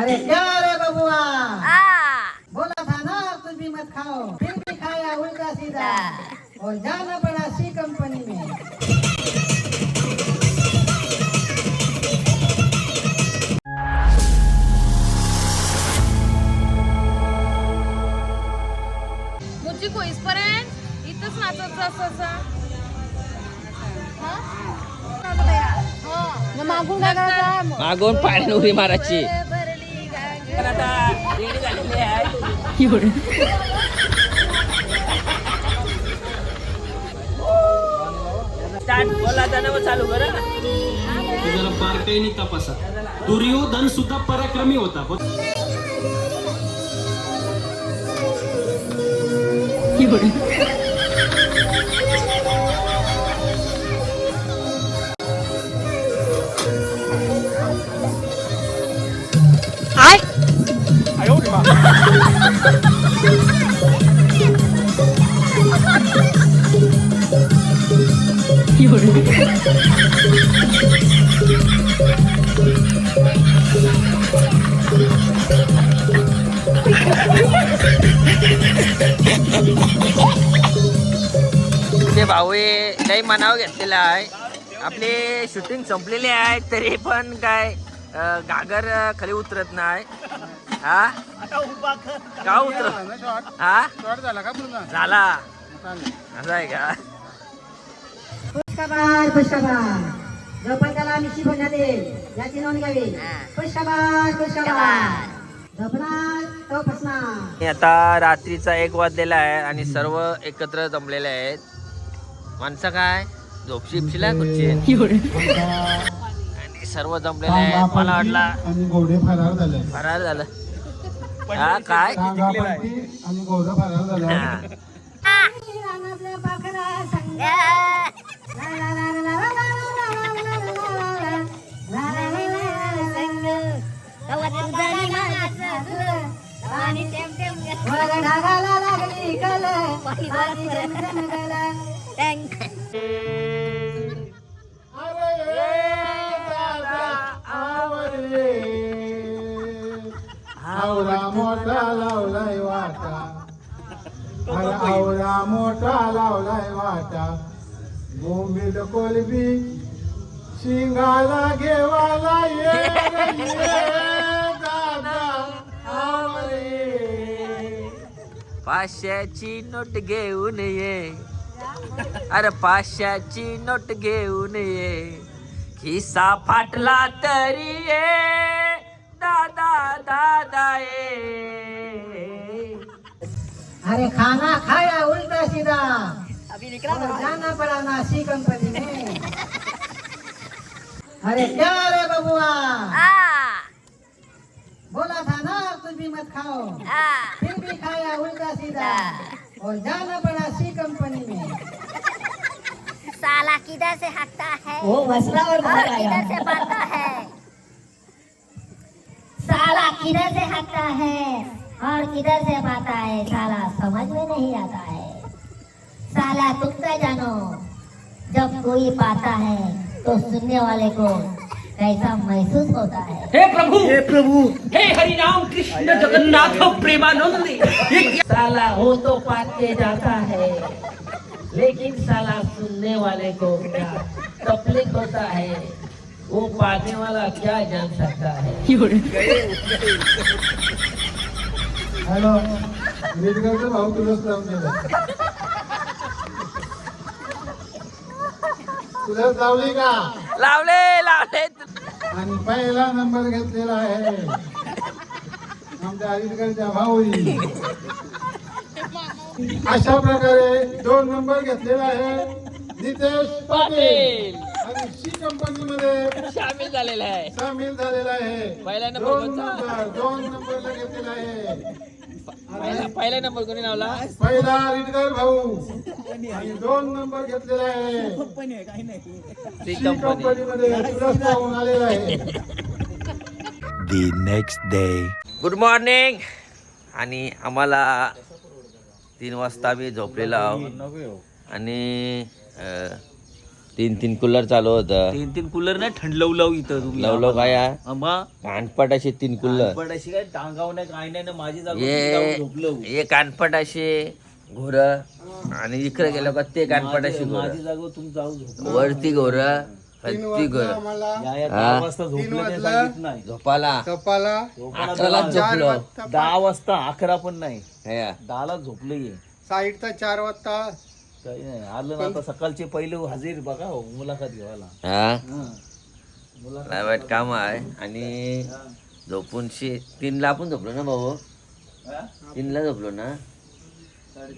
अरे क्या रे बबुआ? बोला था ना कुछ भी मत खाओ. फिर भी खाया उल्टा सीधा. और जाना पड़ा सी कंपनी में. मुझी को इथपर्यंत इथंच नाचायचं असं. मागून मागून पाणी उडी मारायची. चालू बरं जरा तपासा. दुर्योधन सुद्धा पराक्रमी होता. बरं ते भावे काही मनावर घेतलेलं आहे. आपले शूटिंग संपलेले आहे तरी पण काय घागर खाली उतरत नाही. हा? का उतरत हा? झाला असं आहे का? पुष्कबार पुष्कबार झोपायला मिशी बनण्यात येईल याची नोंद घ्यावी. पुष्कबार पुष्कबार झोपणार तो फसणार. आणि आता रात्रीचा एक वाजलेला आहे आणि सर्व एकत्र जमलेले आहेत. माणसं काय? झोपशी बिपशीला कुठची आणि सर्व जमलेले आहेत. मला वाटला झाले. फरार झालं. हा काय? आणि घोडा फरार झाला हा. मोठा लावलाय वाटा. अरे आवळा मोठा लावलाय वाटा. बोंबील कोलबी शिंगाला घेवाला ये रे पाचशेची नोट घेऊन ये. अरे पाचशेची नोट घेऊन ये. खिसा फाटला तरी ये. अरे खाना खाया उल्टा सीधा। अभी और जाना पड़ा नासी कंपनी में। अरे क्या रे बबुआ? बोला था ना कुछ भी मत खाओ। फिर भी खाया उल्टा सीधा। और जाना पड़ा सी कंपनी में। साला किधर से हटता है? वो मसला और और किधर से बढ़ता है? साला किधर से हटता है? और किधर से पाता है? साला समझ में नहीं आता है। साला तुम तो जानो जब कोई पाता है तो सुनने वाले को कैसा महसूस होता है। हे प्रभु! हे प्रभु! हे हरिनाम कृष्ण जगन्नाथ प्रेमानंद ये साला हो तो पाते जाता है लेकिन साला सुनने वाले को क्या तकलीफ़ होता है? वो पाने वाला क्या जान सकता है? हॅलो रीडकरचं भाऊ तुलाच लावून दिलं. तुलाच लावली का? लावले लावले. आणि पहिला नंबर घेतलेला आहे. आमच्या हरिटकरच्या भाऊनी अशा प्रकारे दोन नंबर घेतलेला आहे नितेश पाटील. सी कंपनी मध्ये सामील झालेला आहे. सामील झालेला आहे. पहिला नंबर दोन कोणता? नंबर दोन नंबरला घेतलेला आहे. पहिला पहिला नंबर कोणी लावला? पहिला रिटकर भाऊ. आणि दोन नंबर घेतलेला आहे. C C company. कंपनी मध्ये तुलाच पाहून आलेला आहे. The next day. Good morning आणि आम्हाला तीन वाजता आम्ही झोपलेलो आहोत. आणि अं, तीन तीन कूलर चालू होतं. तीन तीन कूलर नाही थंड लव लव इथं तुम्ही. लवलो काय आहे? कानपट असे तीन कूलर पण अशी काय टांगाव नाही काय नाही ना माझी जागा जाऊन झोपलो. कानपट असे घोर. आणि इकडे गेलो का ते कानपट अशी घोर. माझी जागा तुम्ही जाऊन झोपलो. वरती घोर तीन हत्ती घोर. वाजता आम्हाला या या हा. दहा वाजता झोपलो नाही वाजला. सांगित नाही. झोपाला. कपाला अकराला चार झोपलो. वाजता दहा वाजता अकरा पण नाही. हे. दहाला झोपलो ये. साईडचा चार वाजता काही नाही आलं ना आता सकाळचे पहिले हजेर बघा हो मुलाखत घ्यायला हा? हं. मुलाखत वाईट काम आहे. आणि झोपून शे तीनला आपण झोपलो ना भाऊ? हा? तीनला झोपलो ना?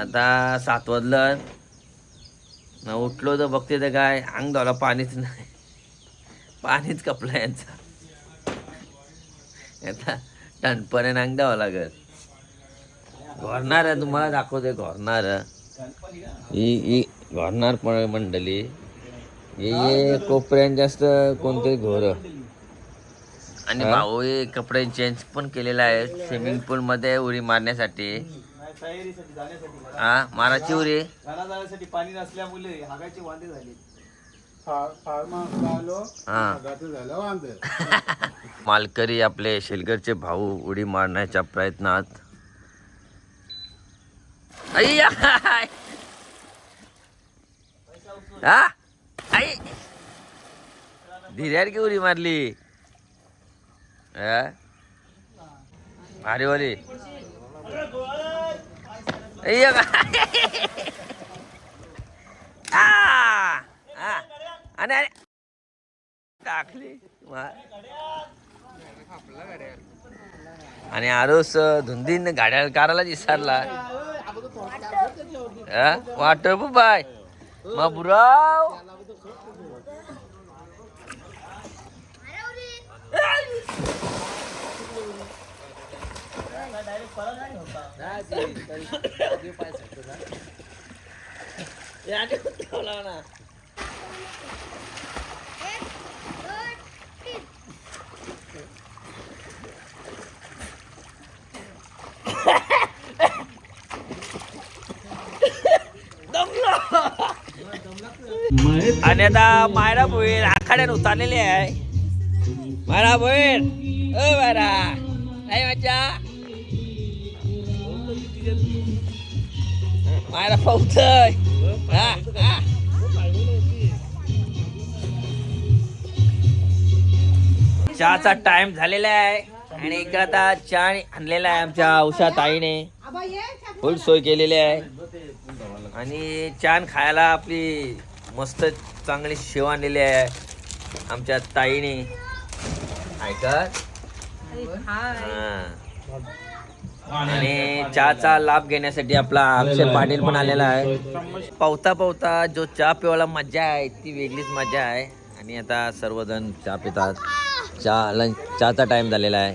आता सात वाजलं. ना उठलो तर बघते तर काय अंग धुवायला पाणीच नाही. पाणीच कपलं यांचा. आता टणपणे अंग द्यावं लागत. घोरणार आहे तुम्हाला दाखवते घोरणार ही ही घोरणार पण मंडळी. हे ये कोपऱ्यात जास्त कोणते घोर. आणि भाऊ हे कपडे चेंज पण केलेला आहे स्विमिंग पूल मध्ये उडी मारण्यासाठी. हा माराची उडी? जाण्यासाठी पाणी नसल्यामुळे वांदे झाले. हा. मालकरी आपले शेलगरचे भाऊ उडी मारण्याच्या प्रयत्नात. अय्या! हा? आई. धीर्यार की उडी मारली? अरे भारीवाली अय्या! आ! आणि आणि- टाकली. आणि आरोस धुंदीन गाड्या काराला विसरला वाट बाय मग बुराव आणि आता मायरा भोईर आखाड्यात उतरलेली आहे. मायरा भोईर ओ मायरा. काय माझ्या मायरा पावतय चहाचा टाइम झालेला आहे. आणि इकडे आता चहा आणलेला आहे आमच्या उषा ताईने. फुल सोय केलेली आहे. आणि छान खायला आपली मस्त चांगली शेव आणलेली आहे आमच्या ताईने. ऐकत. आणि चहाचा लाभ घेण्यासाठी आपला अक्षय पाटील पण आलेला आहे. पावता पावता जो चहा पिवायला मजा आहे ती वेगळीच मजा आहे. आणि आता सर्वजण चहा पितात. चहा लंच चहाचा टाइम झालेला आहे.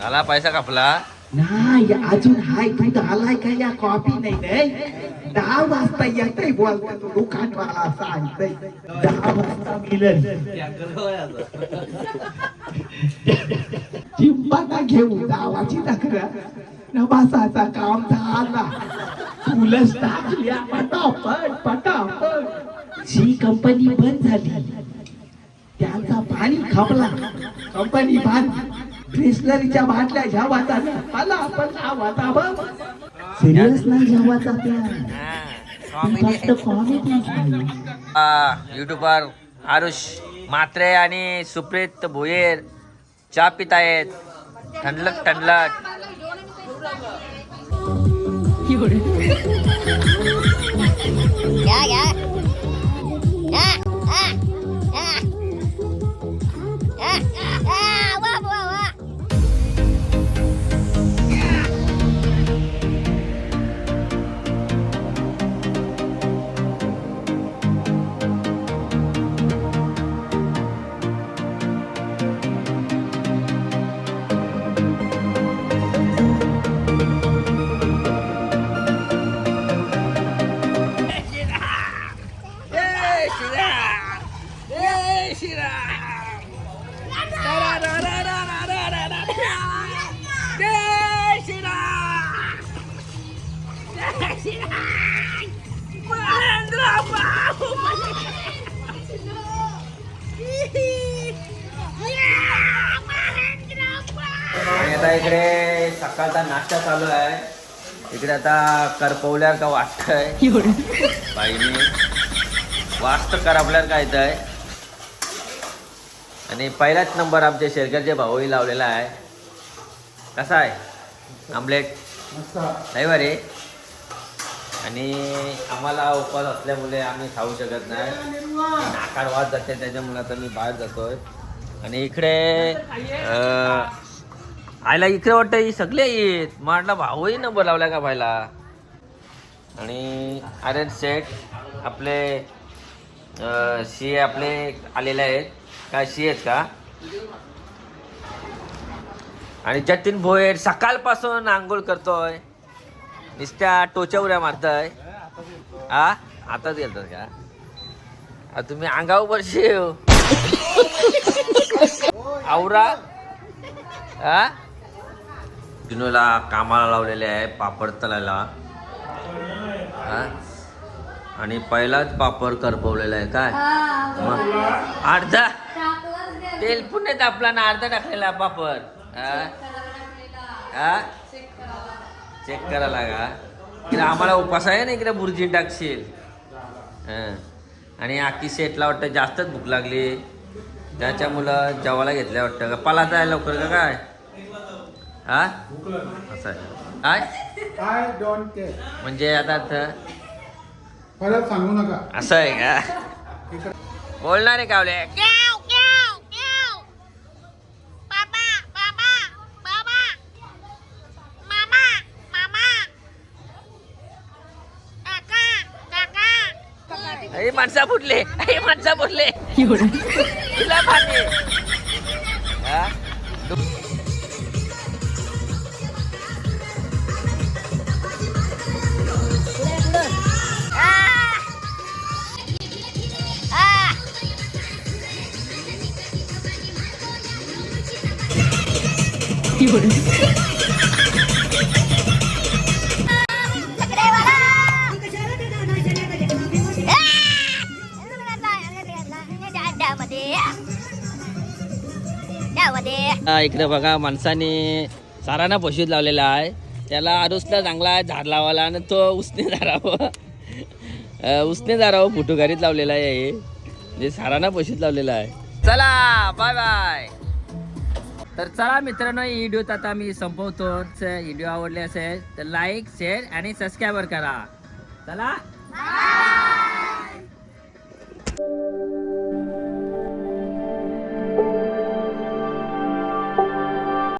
झाला पैसा कापला नाही अजून हाय काय आलाय का या कॉपी नाही नाही दहा वाजता येतय बोलता तो दुकानवाला सांगतय दहा वाजता मिळेल चिंपाना घेऊ दावाची तक्रार नवासाचा काम झाला फुलच टाकल्या पटापट पटापट ही कंपनी बंद झाली त्यांचा पाणी खपला कंपनी बांधली क्रिस्लरीच्या बाटल्या घ्यावाचा मला आपण बघ. सिरियस नाही घ्यावाचा युट्यूबर आरुष मात्रे आणि सुप्रीत भोयर चहा पित आहेत. घ्या घ्या, आणि आता इकडे सकाळचा नाश्ता चालू आहे. इकडे आता करपवल्यावर का वाटतंय? बाईने वास्त करपल्यावर काय आहे. आणि पहिलाच नंबर आमच्या शेरकरचे भाऊही लावलेला आहे. कसा आहे? आमलेट? नाही बरे. आणि आम्हाला उपवास असल्यामुळे आम्ही खाऊ शकत नाही. नाकार वाद जाते त्याच्यामुळे आता मी बाहेर जातोय. आणि इकडे आयला इकडे वाटतं ही सगळे येत म्हटलं भाऊही नंबर लावला का भायला आणि अरे सेठ सेट आपले अं, आपले आलेले आहेत. काय सी आहेत का? आणि जतीन भोयर सकाळपासून आंघोळ करतोय. नुसत्या टोच्या उड्या मारताय. हा? आताच गेलतात का? तुम्ही अंगावर वर्षी आवरा. हा? दिनूला कामाला लावलेले आहे पापड तलायला. हा? आणि पहिलाच पापड करपवलेला आहे काय? मग अर्धा. तेल पुण्यात आपला ना अर्धा टाकलेला पापड. हा? हा? चेक करा लागा. इकडे आम्हाला उपास आहे ना इकडे बुर्जी टाकशील. हं. आणि आखी सेटला वाटतं जास्तच भूक लागली. त्याच्यामुळं जेवायला घेतल्या वाटतं का? पला जाय लवकर का काय? हा? असं आहे. काय? आय डोंट केअर म्हणजे आता सांगू नका. असं आहे का? बोलणार आहे कावले माणसा फुटले अरे माणसा फुटले तुला पाणी हा? आता इकडे बघा माणसाने सारांना पशुत लावलेला आहे. त्याला अरुसला चांगला आहे झाड लावायला आणि तो उसने झाडावं उसने झाडावं फुटू लावलेला आहे हे. म्हणजे सारांना पशुत लावलेला आहे. चला बाय बाय तर चला मित्रांनो ही व्हिडिओ आता मी संपवतो. व्हिडिओ आवडले असेल तर लाईक शेअर आणि सबस्क्राईबर करा. चला.